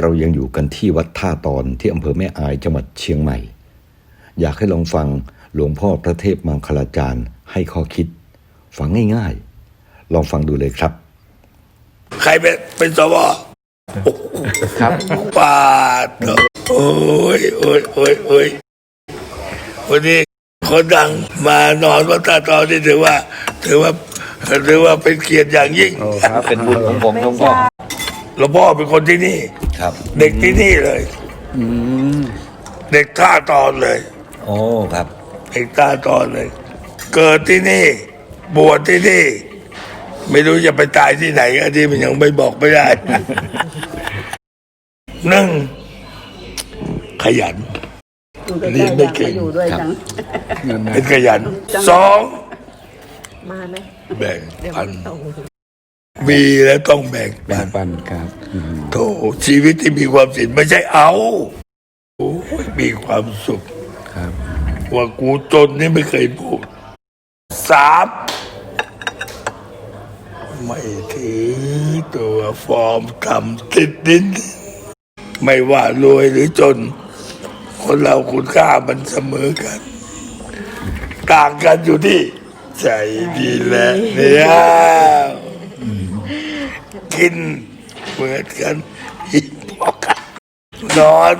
เรายังอยู่กันที่วัดท่าตอนที่อำเภอแม่อายจังหวัดเชียงใหม่ อยากให้ลองฟังหลวงพ่อพระเทพมังคลาจารย์ให้ข้อคิด ฟังง่ายๆ ลองฟังดูเลยครับ ใครเป็นเป็นสวครับปาดเถอะโอ้ยโอ้ยโอ้ยโอ้ยวันนี้คนดังมานอนวัดตาตอนนี่ถือว่า ถือว่าถือว่าเป็นเกียรติอย่างยิ่ง โอ้ครับ เป็นบุญของผมหลวงพ่อ หลวงพ่อเป็นคนที่นี่ ครับ เด็กที่นี่เลย อืมเด็กท่าตอนเลย โอ้ ครับ เด็กท่าตอนเลย เกิดที่นี่ บวชที่นี่ ไม่รู้จะไปตายที่ไหนอันนี้มันยังไม่บอกไม่ได้ หนึ่งขยันอยู่ใกล้เรียนๆไม่อยากเก่มางอยู่ด้วยครับจังเงินนะเป็นขยันสองมาไหม แบ่งเดี๋ยวปันเอา มีแล้วต้องแบ่งแบ่ปังนปันครับอืมโถชีวิตที่มีความสุขไม่ใช่เอาโอ้ยมีความสุขครับว่ากูจนนี่ไม่เคยพูดสามไม่ถือตัวฟอร์มทำติดดิน ไม่ว่ารวยหรือจน คนเราคุณค่ามันเสมอกัน ต่างกันอยู่ที่ ใจดีแหละเนี่ย กิน เหมือนกันอิ่มพอกัน นอน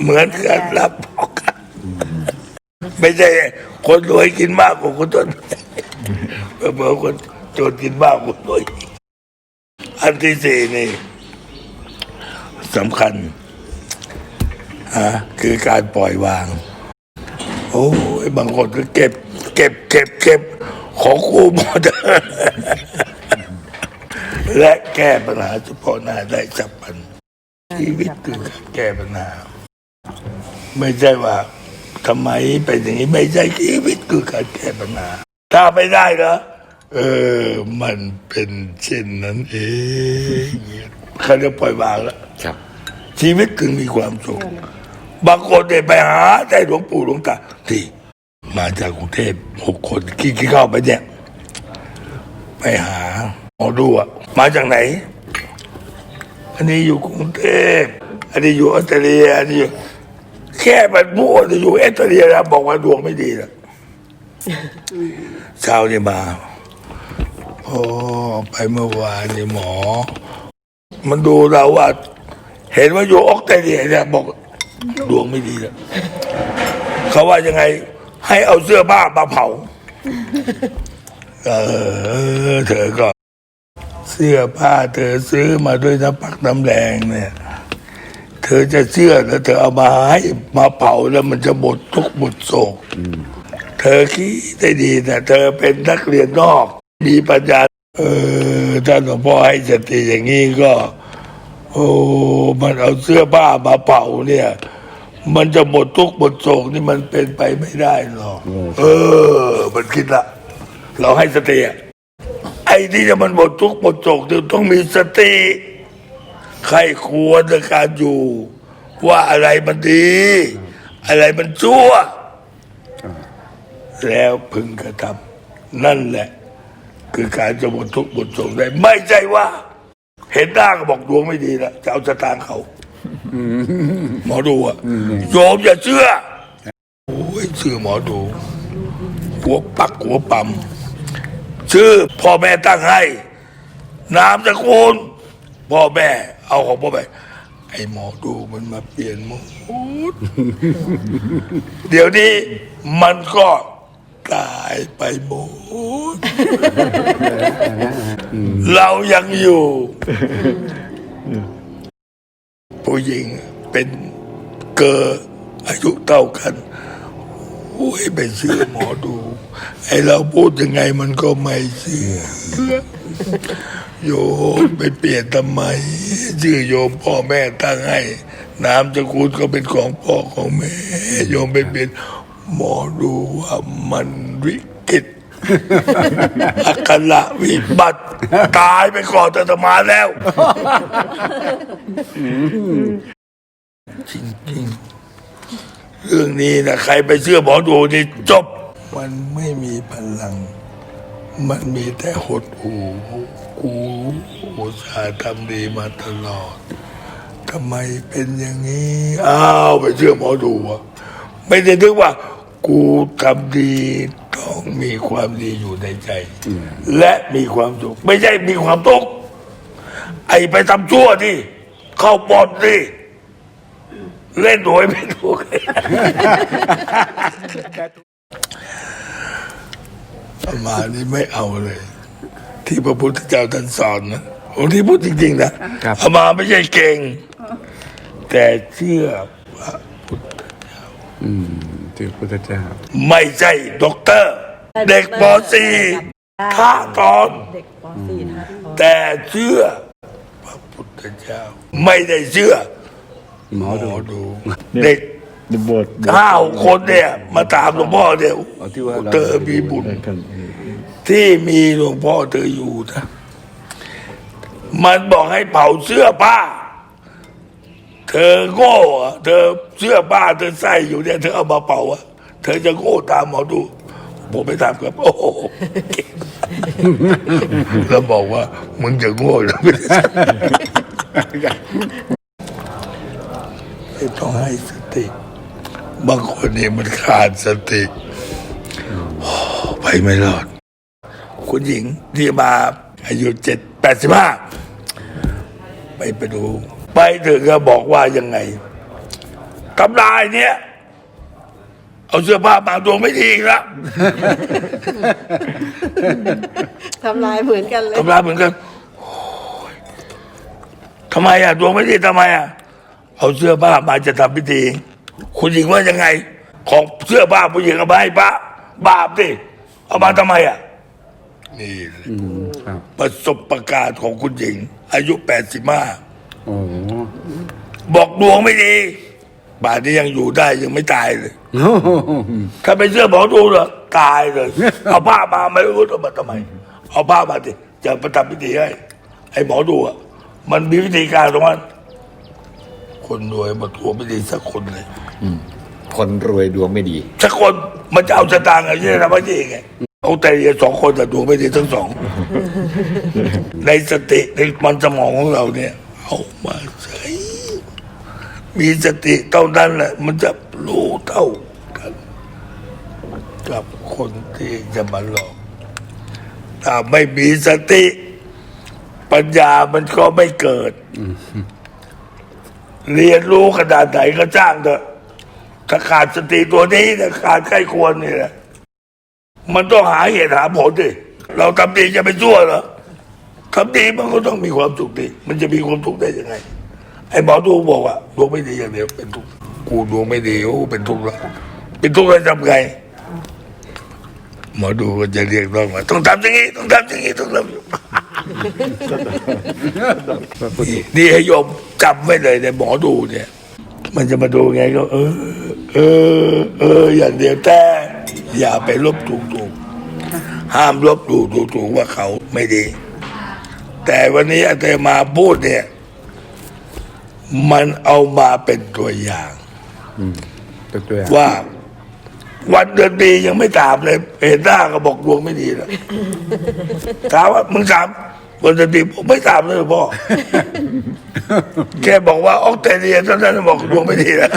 เหมือนกันหลับพอกัน ไม่ใช่คนรวยกินมากกว่าคนจนเหมื่อคนจนกินมากกว่าคนรวยอันที่สี่นี่สำคัญฮะคือการปล่อยวาง โอ้ยบางคนก็เก็บ เก็บเก็บเก็บของกูหมด และแก้ปัญหาเฉพาะหน้าได้ฉับพลันชีวิตคือการแก้ปัญหา ไม่ใช่ว่าทำไมเป็นอย่างนี้ไม่ใช่ชีวิตคือการแก้ปัญหา ถ้าไม่ได้เหรอเออ มันเป็นเช่นนั้นเองเขาเรียกปล่อยวางแล้วครับ ชีวิตถึงมีความสุขบางคนเนี่ยไปหาแต่หลวงปู่หลวงตาที่มาจากกรุงเทพหกคนกี่กี่เข้าไปเนี่ย ไปหา หมอดูอะมาจากไหน อันนี้อยู่กรุงเทพอันนี้อยู่ออสเตรเลียอันนี้อยู่แค่มันมั่วจะอยู่ออสเตรเลียนะบอกว่าดวงไม่ดีนะเช้าเนี่ยมาโอ้ไปเมื่อวานนี่หมอ มันดูเราว่า เห็นว่าอยู่ออสเตรเลียเนี่ยบอกดวงไม่ดีแล้วเขาว่ายังไง ให้เอาเสื้อผ้ามาเผา เออ เธอก็ เสื้อผ้าเธอซื้อมาด้วยน้ำปักน้ำแรงเนี่ยเธอจะเชื่อแล้วเธอเอามาให้มาเผาแล้วมันจะหมดทุกหมดโศกเธอคิดได้ดีนะเธอเป็นนักเรียนนอก มีปัญญาเออท่านหลวงพ่อให้สติอย่างนี้ก็ โอ้มันเอาเสื้อผ้ามาเผาเนี่ย มันจะหมดทุกหมดโศกนี่มันเป็นไปไม่ได้หรอกเออ มันคิดละเราให้สติอะ ไอ้ที่จะมันหมดทุกข์หมดโศกเนี่ยต้องมีสติใครควรในการอยู่ ว่าอะไรมันดี อะไรมันชั่ว แล้วพึงกระทำนั่นแหละ คือการจะหมดทุกข์หมดโศกได้ ไม่ใช่ว่า เห็นหน้าก็บอกดวงไม่ดีแล้วจะเอาสตางค์เขาหมอดูอะโยมอย่าเชื่อโอ้ยชื่อหมอดู หัวปักหัวปั๊ม ชื่อพ่อแม่ตั้งให้ นามสกุลพ่อแม่ เอาของพ่อแม่ไอ้หมอดูมันมาเปลี่ยนหมดเดี๋ยวนี้มันก็กลายไปหมดเรายังอยู่ ผู้หญิงเป็นเกออายุเท่ากัน โอ้ยไปเชื่อหมอดู ไอเราพูดยังไงมันก็ไม่เชื่อโยมไปเปลี่ยนทำไมชื่อโยมพ่อแม่ตั้งให้นามสกุลก็เป็นของพ่อของแม่โยมไปเปลี่ยนหมอดูว่ามันวิกฤตอักขระวิบัติตายไปก่อนอาตมาแล้ว จริงๆ เรื่องนี้นะใครไปเชื่อหมอดูนี่จบ มันไม่มีพลัง มันมีแต่หดหูกูอุตส่าห์ทำดีมาตลอดทำไมเป็นอย่างนี้อ้าวไปเชื่อหมอดูวะไม่ได้นึกว่า กูทำดีต้องมีความดีอยู่ในใจ และมีความสุขไม่ใช่มีความทุกข์ไอ้ไปทำชั่วดิเข้าปอดดิ เล่นหวยไม่ถูกประมาณนี้ไม่เอาเลย ที่พระพุทธเจ้าท่านสอนนะผมที่พูดจริง ๆ นะครับอามาไม่ใช่เก่ง แต่เชื่อว่าอืมที่พุทธเจ้า ไม่ใช่ด็อกเตอร์ เด็กป .4 ท่าตอน เด็กป .4 ท่าทอนแต่เชื่อพระพุทธเจ้า ไม่ได้เชื่อ หมอหมดูอดู เด็กบทห้าหกคนเนี่ย มาตามหลวงพ่อเนี่ยเอาที่ว่าเธอมีบุญที่มีหลวงพ่อเธออยู่นะมันบอกให้เผาเสื้อผ้า เธอโง่อะเธอเสื้อผ้าเธอใส่อยู่เนี่ยเธอเอามาเผาอะเธอจะโง่ตามหมอดู ผมไม่ทำครับ โอ้โหเก่งแล้วบอกว่า มึงจะโง่แล้วไม่ ได้ไม่ต้องให้สติ บางคนเนี่ยมันขาดสติโอ้ไปไม่รอด คุณหญิงที่มาอายุเจ็ดแปดสิบห้าไปไปดู ไปถึงก็บอกว่ายังไงทำลายเนี่ยเอาเสื้อผ้ามาดวงไม่ดีอีกแล้วทำลายเหมือนกันเลยทำลายเหมือนกันโอ้ยทำไมอะ ดวงไม่ดีทำไมอะ เอาเสื้อผ้ามาจะทำพิธี คุณหญิงว่ายังไง ของเสื้อผ้าผู้หญิงเอามาให้พระบาปดิเอามาทำไมอะนี่แหละอืมครับประสบประการณ์ของคุณหญิง อายุแปดสิบห้าโอ้โหบอกดวงไม่ดีป่านนี้ยังอยู่ได้ยังไม่ตายเลยถ้าไปเชื่อหมอดูเหรอตายเลย เอาผ้ามาไม่รู้เอามาทำไม เอาผ้ามาดิจะประทำพิธีให้ไอ้หมอดูอะมันมีวิธีการตรงนั้น คนรวยมาทัวร์ไม่ดีสักคนเลยคนรวยดวงไม่ดี สักคนมันจะเอาสตางค์อะไรที่ทำพิธีไงเอาแต่เดียวสองคนแต่ดวงไม่ดีทั้งสอง ในสติในมันสมองของเราเนี่ย เอามาใช้มีสติเท่านั้นแหละ มันจะรู้เท่ากันกับคนที่จะมาหลอกถ้าไม่มีสติ ปัญญามันก็ไม่เกิด เรียนรู้ขนาดไหนก็จ้างเถอะถ้าขาดสติตัวนี้นะขาดใกล้ควรนี่แหละมันต้องหาเหตุหาผลดิเราทำดีจะไปชั่วเหรอทำดีมันก็ต้องมีความสุขดิมันจะมีความทุกข์ได้ยังไง ไอ้หมอดูบอกว่าดวงไม่ดีอย่างเดียวเป็นทุกข์กูดวงไม่ดีโอ้เป็นทุกข์แล้วเป็นทุกข์แล้วทำไงหมอดูก็จะเรียกร้องว่าต้องทำอย่างนี้ต้องทำอย่างนี้ต้องทำอย่างนี้พระพุทธนี่ให้ยม จำไว้เลยในยหมอดูเนี่ย มันจะมาดูไงก็ เออ เออ เออ อย่างเดียวแต่ อย่าไปลบถูกถูกห้ามลบถูกถูกถูกว่าเขาไม่ดี แต่วันนี้อาตมาพูดเนี่ย มันเอามาเป็นตัวอย่างตัวตัวอย่างว่า วันเดือนปียังไม่ถามเลยเห็นหน้าก็บอกดวงไม่ดีแล้วถามว่ามึงถาม วันเดือนปีผมไม่ถามเลยพ่อ แค่บอกว่าออกเตรเลียเท่านั้นบอกดวงไม่ดีแล้ว